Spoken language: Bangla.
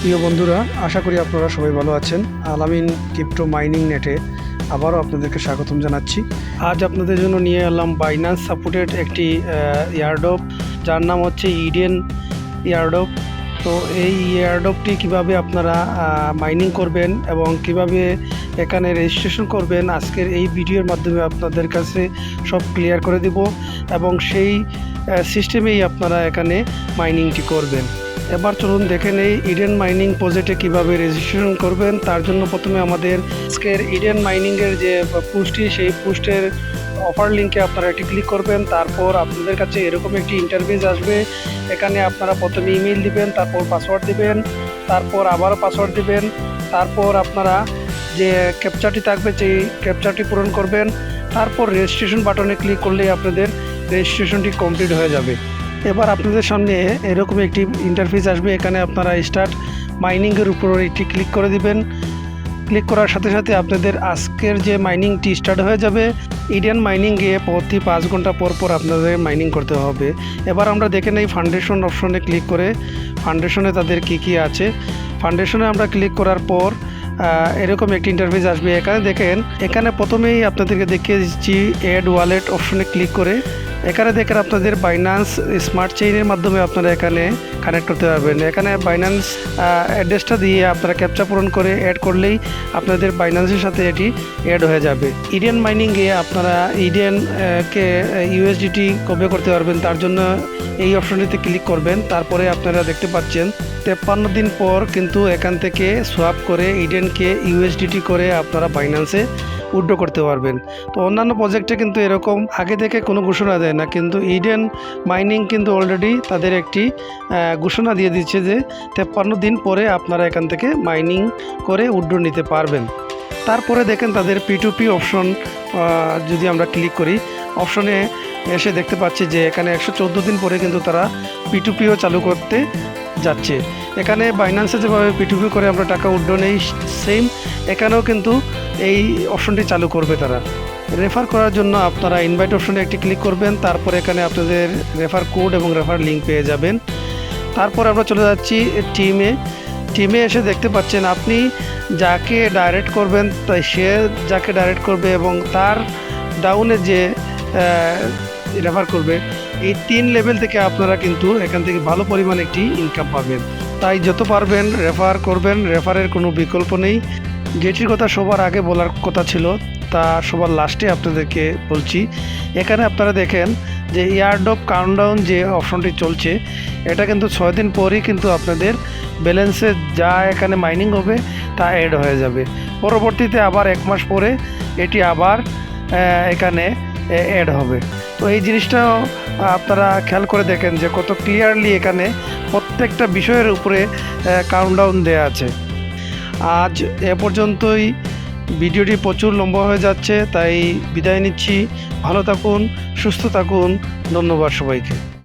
প্রিয় বন্ধুরা, আশা করি আপনারা সবাই ভালো আছেন। আলামিন ক্রিপ্টো মাইনিং নেটে আবারও আপনাদেরকে স্বাগতম জানাচ্ছি। আজ আপনাদের জন্য নিয়ে এলাম বাইনান্স সাপোর্টেড একটি ইয়ারডপ যার নাম হচ্ছে ইডেন ইয়ারডপ তো এই ইয়ারডপটি কীভাবে আপনারা মাইনিং করবেন এবং কীভাবে এখানে রেজিস্ট্রেশন করবেন, আজকের এই ভিডিওর মাধ্যমে আপনাদের কাছে সব ক্লিয়ার করে দিব এবং সেই সিস্টেমেই আপনারা এখানে মাইনিংটি করবেন। এবার চলুন দেখে নেই ইডেন মাইনিং প্রজেক্টে কীভাবে রেজিস্ট্রেশন করবেন। তার জন্য প্রথমে আমাদের আজকের ইডেন মাইনিংয়ের যে পোস্টটি সেই পোস্টের অফার লিঙ্কে আপনারা একটি ক্লিক করবেন। তারপর আপনাদের কাছে এরকম একটি ইন্টারভিউজ আসবে। এখানে আপনারা প্রথমে ইমেল দিবেন, তারপর পাসওয়ার্ড দিবেন, তারপর আবারও পাসওয়ার্ড দিবেন, তারপর আপনারা যে ক্যাপচারটি থাকবে, সেই ক্যাপচারটি পূরণ করবেন। তারপর রেজিস্ট্রেশন বাটনে ক্লিক করলেই আপনাদের রেজিস্ট্রেশনটি কমপ্লিট হয়ে যাবে। এবার আপনাদের সামনে এরকম একটি ইন্টারফেস আসবে, এখানে আপনারা স্টার্ট মাইনিংয়ের উপর একটি ক্লিক করে দিবেন। ক্লিক করার সাথে সাথে আপনাদের আজকের যে মাইনিংটি স্টার্ট হয়ে যাবে ইন্ডিয়ান মাইনিংয়ে প্রতি পাঁচ ঘণ্টা পর পর আপনাদের মাইনিং করতে হবে। এবার আমরা দেখে নেই ফাউন্ডেশন অপশনে ক্লিক করে ফাউন্ডেশনে তাদের কি কি আছে। ফাউন্ডেশনে আমরা ক্লিক করার পর এরকম একটি ইন্টারফেস আসবে। এখানে দেখেন, এখানে প্রথমেই আপনাদেরকে দেখিয়ে দিচ্ছি অ্যাড ওয়ালেট অপশনে ক্লিক করে। এখানে দেখেন আপনাদের বাইন্যান্স স্মার্ট চেইনের মাধ্যমে আপনারা এখানে কানেক্ট করতে পারবেন। এখানে বাইন্যান্স অ্যাড্রেসটা দিয়ে আপনারা ক্যাপচা পূরণ করে অ্যাড করলেই আপনাদের বাইন্যান্সের সাথে এটি অ্যাড হয়ে যাবে। ইডিয়ান মাইনিংয়ে আপনারা ইডিয়ানকে ইউএসডিটি কবে করতে পারবেন। তার জন্য এই অপশনটিতে ক্লিক করবেন। তারপরে আপনারা দেখতে পাচ্ছেন, তেপ্পান্ন দিন পর কিন্তু এখান থেকে সোয়াপ করে ইডেনকে ইউএসডিটি করে আপনারা বাইন্যান্সে উইড্রো করতে পারবেন। তো অন্যান্য প্রজেক্টে কিন্তু এরকম আগে থেকে কোনো ঘোষণা দেয় না। কিন্তু ইডেন মাইনিং কিন্তু অলরেডি তাদের একটি ঘোষণা দিয়ে দিচ্ছে যে তেপ্পান্ন দিন পরে আপনারা এখান থেকে মাইনিং করে উইড্রো নিতে পারবেন। তারপরে দেখেন তাদের পি টু পি অপশন যদি আমরা ক্লিক করি অপশনে এসে দেখতে পাচ্ছি যে এখানে একশো চোদ্দ দিন পরে কিন্তু তারা পি টু পিও চালু করতে যাচ্ছে। এখানে বাইন্যান্সে যেভাবে পিটুপি করে আমরা টাকা উড্ডো নেই সেম এখানেও কিন্তু এই অপশনটি চালু করবে তারা। রেফার করার জন্য আপনারা ইনভাইট অপশনে একটি ক্লিক করবেন, তারপর এখানে আপনাদের রেফার কোড এবং রেফার লিঙ্ক পেয়ে যাবেন। তারপর আমরা চলে যাচ্ছি টিমে টিমে এসে দেখতে পাচ্ছেন আপনি যাকে ডাইরেক্ট করবেন, তাই সে যাকে ডাইরেক্ট করবে এবং তার ডাউনে যে রেফার করবে এই তিন লেভেল থেকে আপনারা কিন্তু এখান থেকে ভালো পরিমাণ একটি ইনকাম পাবেন। তাই যত পারবেন রেফার করবেন রেফারের কোনো বিকল্প নেই। যেটির কথা সবার আগে বলার কথা ছিল, তা সবার লাস্টে আপনাদেরকে বলছি। এখানে আপনারা দেখেন যে ইয়ারডপ কাউন্টডাউন যে অপশনটি চলছে, এটা কিন্তু ছয় দিন পরই কিন্তু আপনাদের ব্যালেন্সে যা এখানে মাইনিং হবে, তা অ্যাড হয়ে যাবে। পরবর্তীতে আবার এক মাস পরে এটি আবার এখানে অ্যাড হবে। তো এই জিনিসটাও আপনারা খেয়াল করে দেখেন যে কত ক্লিয়ারলি এখানে প্রত্যেকটা বিষয়ের উপরে কাউন্টডাউন দেওয়া আছে। আজ এ পর্যন্তই। ভিডিওটি প্রচুর লম্বা হয়ে যাচ্ছে, তাই বিদায় নিচ্ছি। ভালো থাকুন, সুস্থ থাকুন। ধন্যবাদ সবাইকে।